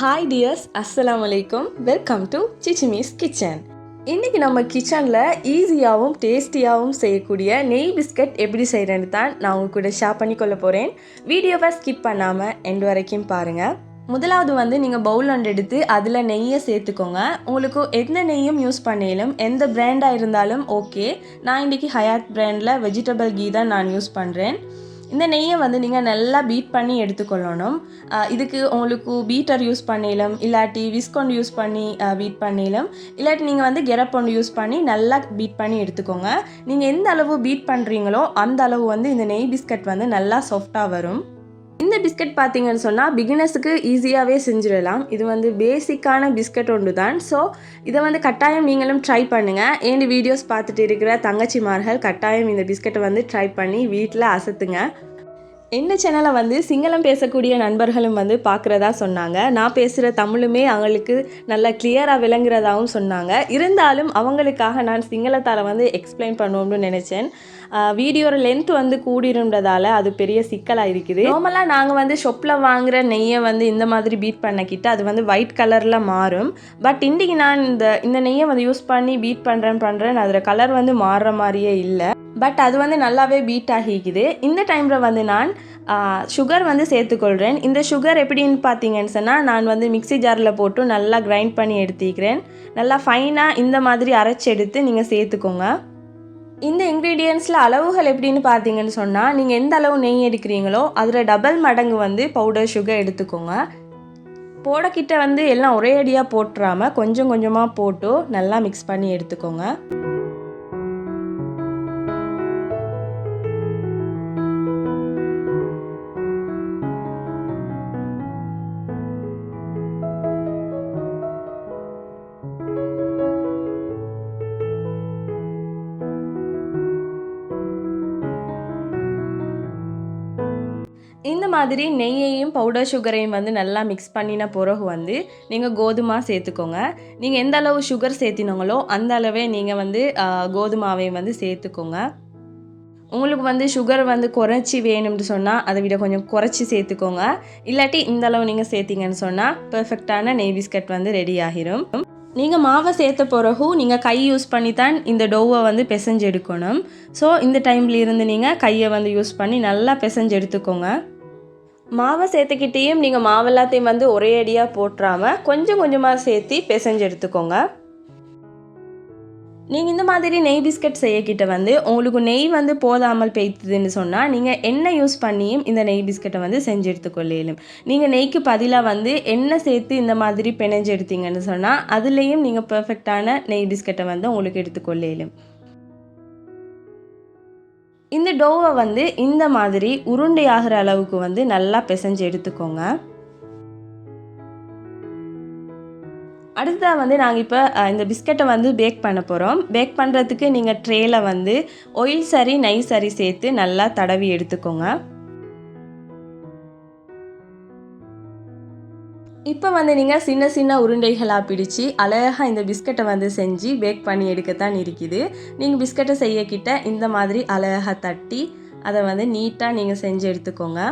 Hi tears அஸ்ஸலாமு அலைக்கும் welcome to சிச்சிமிஸ் kitchen இன்றைக்கி நம்ம கிச்சனில் ஈஸியாகவும் டேஸ்டியாகவும் செய்யக்கூடிய நெய் பிஸ்கட் எப்படி செய்கிறேன்னு தான் நான் உங்க கூட ஷேர் பண்ணிக்கொள்ள போகிறேன் வீடியோவை ஸ்கிப் பண்ணாமல் எண்ட் வரைக்கும் பாருங்கள் முதலாவது வந்து நீங்கள் பவுல் ஒன்று எடுத்து அதில் நெய்யை சேர்த்துக்கோங்க. உங்களுக்கு எந்த நெய்யும் யூஸ் பண்ணிலும் எந்த பிராண்டாக இருந்தாலும் ஓகே நான் இன்றைக்கி ஹயாத் பிராண்டில் வெஜிடபிள் கீ தான் நான் யூஸ் பண்ணுறேன் இந்த நெய்யை வந்து நீங்கள் நல்லா பீட் பண்ணி எடுத்துக்கொள்ளணும். இதுக்கு உங்களுக்கு பீட்டர் யூஸ் பண்ணிடலாம் இல்லாட்டி விஸ்கொண்டு யூஸ் பண்ணி பீட் பண்ணிடலாம். இல்லாட்டி நீங்கள் வந்து கெரப்பொண்டு யூஸ் பண்ணி நல்லா பீட் பண்ணி எடுத்துக்கோங்க. நீங்கள் எந்த அளவு பீட் பண்ணுறீங்களோ அந்த அளவு வந்து இந்த நெய் பிஸ்கட் வந்து நல்லா சாஃப்டாக வரும். இந்த பிஸ்கட் பார்த்தீங்கன்னு சொன்னால் பிகினர்ஸுக்கு ஈஸியாகவே செஞ்சிடலாம். இது வந்து பேசிக்கான பிஸ்கட் ஒன்று தான் ஸோ இதை வந்து கட்டாயம் நீங்களும் ட்ரை பண்ணுங்கள் ஏன் வீடியோஸ் பார்த்துட்டு இருக்கிற தங்கச்சிமார்கள் கட்டாயம் இந்த பிஸ்கட்டை வந்து ட்ரை பண்ணி வீட்டில் அசத்துங்க. இந்த சேனலை வந்து சிங்களம் பேசக்கூடிய நண்பர்களும் வந்து பார்க்குறதா சொன்னாங்க. நான் பேசுகிற தமிழுமே அவங்களுக்கு நல்லா கிளியராக விளங்குறதாகவும் சொன்னாங்க. இருந்தாலும் அவங்களுக்காக நான் சிங்களத்தால் வந்து எக்ஸ்பிளைன் பண்ணுவோம்னு நினச்சேன். வீடியோட லென்த் வந்து கூடிருன்றதால அது பெரிய சிக்கலாக இருக்குது. நார்மலாக நாங்கள் வந்து ஷொப்பில் வாங்குகிற நெய்யை வந்து இந்த மாதிரி பீட் பண்ணக்கிட்டு அது வந்து ஒயிட் கலரில் மாறும். பட் இன்றைக்கி நான் இந்த இந்த நெய்யை வந்து யூஸ் பண்ணி பீட் பண்ணுறேன் பண்ணுறேன் அதில் கலர் வந்து மாறுற மாதிரியே இல்லை. பட் அது வந்து நல்லாவே பீட் ஆகிக்குது. இந்த டைமில் வந்து நான் சுகர் வந்து சேர்த்துக்கொள்கிறேன் இந்த சுகர் எப்படின்னு பார்த்தீங்கன்னு சொன்னால் நான் வந்து மிக்ஸி ஜாரில் போட்டு நல்லா கிரைண்ட் பண்ணி எடுத்துக்கிறேன். நல்லா ஃபைனாக இந்த மாதிரி அரைச்சி எடுத்து நீங்கள் சேர்த்துக்கோங்க. இந்த இன்க்ரீடியன்ஸில் அளவுகள் எப்படின்னு பார்த்தீங்கன்னு சொன்னால் நீங்கள் எந்த அளவு நெய் எடுக்கிறீங்களோ அதில் டபுள் மடங்கு வந்து பவுடர் சுகர் எடுத்துக்கோங்க. போடக்கிட்ட வந்து எல்லாம் ஒரே அடியாக போட்டுறாமல் கொஞ்சம் கொஞ்சமாக போட்டு நல்லா மிக்ஸ் பண்ணி எடுத்துக்கோங்க. மாதிரி நெய்யையும் பவுடர் சுகரையும் வந்து நல்லா மிக்ஸ் பண்ணின பிறகு வந்து நீங்கள் கோதுமா சேர்த்துக்கோங்க. நீங்கள் எந்த அளவு சுகர் சேர்த்தினீங்களோ அந்த அளவே நீங்கள் வந்து கோதுமாவையும் வந்து சேர்த்துக்கோங்க. உங்களுக்கு வந்து சுகர் வந்து குறைச்சி வேணும்னு சொன்னால் அதை விட கொஞ்சம் குறைச்சி சேர்த்துக்கோங்க. இல்லாட்டி இந்த அளவு நீங்கள் சேர்த்திங்கன்னு சொன்னால் பெர்ஃபெக்டான நெய் பிஸ்கட் வந்து ரெடி ஆகிரும். நீங்கள் மாவை சேர்த்த பிறகு நீங்கள் கை யூஸ் பண்ணி தான் இந்த டோவை வந்து பிசைஞ்சு எடுக்கணும். ஸோ இந்த டைம்ல இருந்து நீங்கள் கையை வந்து யூஸ் பண்ணி நல்லா பிசைஞ்சு எடுத்துக்கோங்க. மாவை சேர்த்துக்கிட்டேயும் நீங்கள் மாவெல்லாத்தையும் வந்து ஒரே அடியாக போட்டுறாமல் கொஞ்சம் கொஞ்சமாக சேர்த்து பிசைஞ்சு எடுத்துக்கோங்க. நீங்கள் இந்த மாதிரி நெய் பிஸ்கட் செய்யக்கிட்ட வந்து உங்களுக்கு நெய் வந்து போதாமல் பெய்த்துதுன்னு சொன்னால் நீங்கள் எண்ணெய் யூஸ் பண்ணியும் இந்த நெய் பிஸ்கட்டை வந்து செஞ்சு எடுத்துக்கொள்ளையிலும் நீங்கள் நெய்க்கு பதிலாக வந்து எண்ணெய் சேர்த்து இந்த மாதிரி பிணைஞ்சு எடுத்தீங்கன்னு சொன்னால் அதுலேயும் நீங்கள் பர்ஃபெக்டான நெய் பிஸ்கட்டை வந்து உங்களுக்கு எடுத்துக்கொள்ளையிலும் இந்த டோவை வந்து இந்த மாதிரி உருண்டை ஆகிற அளவுக்கு வந்து நல்லா பிசைஞ்சு எடுத்துக்கோங்க. அடுத்ததாக வந்து நாங்கள் இப்போ இந்த பிஸ்கட்டை வந்து பேக் பண்ண போகிறோம் பேக் பண்ணுறதுக்கு நீங்கள் ட்ரேயில் வந்து ஒயில் சரி நெய் சரி சேர்த்து நல்லா தடவி எடுத்துக்கோங்க. இப்போ வந்து நீங்கள் சின்ன சின்ன உருண்டைகளாக பிடிச்சி அழகாக இந்த பிஸ்கட்டை வந்து செஞ்சு பேக் பண்ணி எடுக்கத்தான் இருக்குது. நீங்கள் பிஸ்கட்டை செய்யக்கிட்ட இந்த மாதிரி அழகாக தட்டி அதை வந்து நீட்டாக நீங்கள் செஞ்சு எடுத்துக்கோங்க.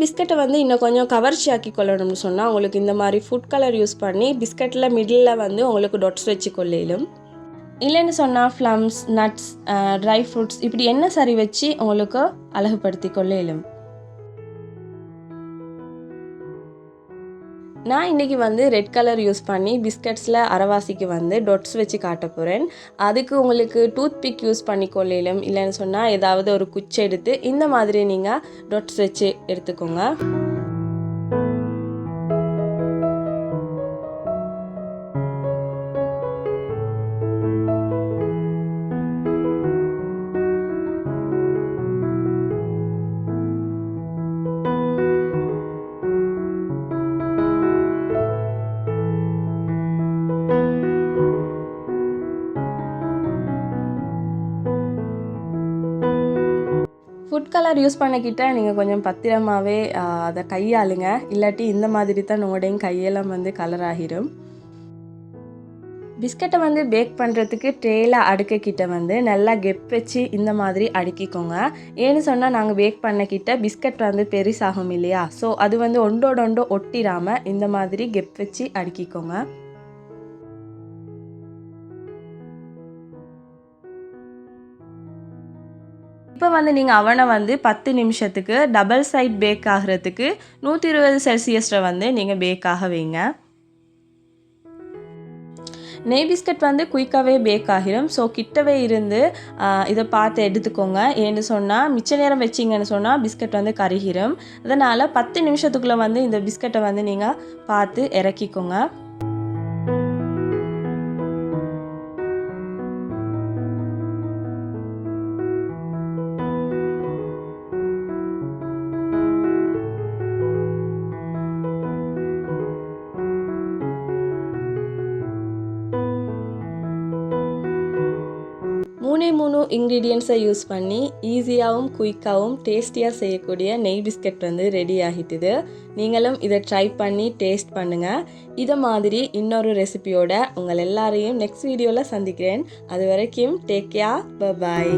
பிஸ்கட்டை வந்து இன்னும் கொஞ்சம் கவர்ச்சி ஆக்கி கொள்ளணும்னு சொன்னால் உங்களுக்கு இந்த மாதிரி ஃபுட் கலர் யூஸ் பண்ணி பிஸ்கட்டில் மிடில் வந்து உங்களுக்கு டொட்ஸ் வச்சு கொள்ளையிலும் இல்லைன்னு சொன்னால் ஃப்ளம்ஸ் நட்ஸ் ட்ரை ஃப்ரூட்ஸ் இப்படி என்ன சரி வச்சு உங்களுக்கு அழகுபடுத்தி கொள்ளையிலும் நான் இன்றைக்கி வந்து ரெட் கலர் யூஸ் பண்ணி பிஸ்கட்ஸில் அரைவாசிக்கு வந்து டொட்ஸ் வச்சு காட்ட போகிறேன் அதுக்கு உங்களுக்கு டூத் பிக் யூஸ் பண்ணி கொள்ளையிலும் இல்லைன்னு சொன்னால் ஏதாவது ஒரு குச்சி எடுத்து இந்த மாதிரி நீங்கள் டொட்ஸ் வச்சு எடுத்துக்கோங்க. ஃபுட் கலர் யூஸ் பண்ணிக்கிட்ட நீங்கள் கொஞ்சம் பத்திரமாகவே அதை கையாளுங்க. இல்லாட்டி இந்த மாதிரி தான் உங்களுடைய கையெல்லாம் வந்து கலர் ஆகிரும். பிஸ்கட்டை வந்து பேக் பண்ணுறதுக்கு ட்ரேயில் அடுக்கக்கிட்ட வந்து நல்லா கெப் வச்சு இந்த மாதிரி அடுக்கிக்கோங்க. ஏன்னு சொன்னால் நாங்கள் பேக் பண்ணக்கிட்ட பிஸ்கட் வந்து பெருசாகும் இல்லையா? ஸோ அது வந்து ஒன்றோட ஒன்றோ ஒட்டிடாமல் இந்த மாதிரி கெப் வச்சு அடுக்கிக்கோங்க. இப்போ வந்து நீங்கள் அவனை வந்து பத்து நிமிஷத்துக்கு டபுள் சைட் பேக் ஆகிறதுக்கு நூற்றி இருபது செல்சியஸில் வந்து நீங்கள் பேக் ஆக வைங்க. நெய் பிஸ்கட் வந்து குயிக்காகவே பேக் ஆகிரும். ஸோ கிட்டவே இருந்து இதை பார்த்து எடுத்துக்கோங்க. ஏன்னு சொன்னால் மிச்ச நேரம் வச்சிங்கன்னு சொன்னால் பிஸ்கட் வந்து கருகிரும். அதனால் பத்து நிமிஷத்துக்குள்ளே வந்து இந்த பிஸ்கட்டை வந்து நீங்கள் பார்த்து இறக்கிக்கோங்க. மூணே மூணு இன்க்ரீடியன்ஸை யூஸ் பண்ணி ஈஸியாகவும் குயிக்காகவும் டேஸ்டியாக செய்யக்கூடிய நெய் பிஸ்கட் வந்து ரெடி ஆகிட்டுது. நீங்களும் இதை ட்ரை பண்ணி டேஸ்ட் பண்ணுங்கள் இதை மாதிரி இன்னொரு ரெசிபியோட உங்கள் எல்லாரையும் நெக்ஸ்ட் வீடியோவில் சந்திக்கிறேன். அது வரைக்கும் டேக் கேர் பாய்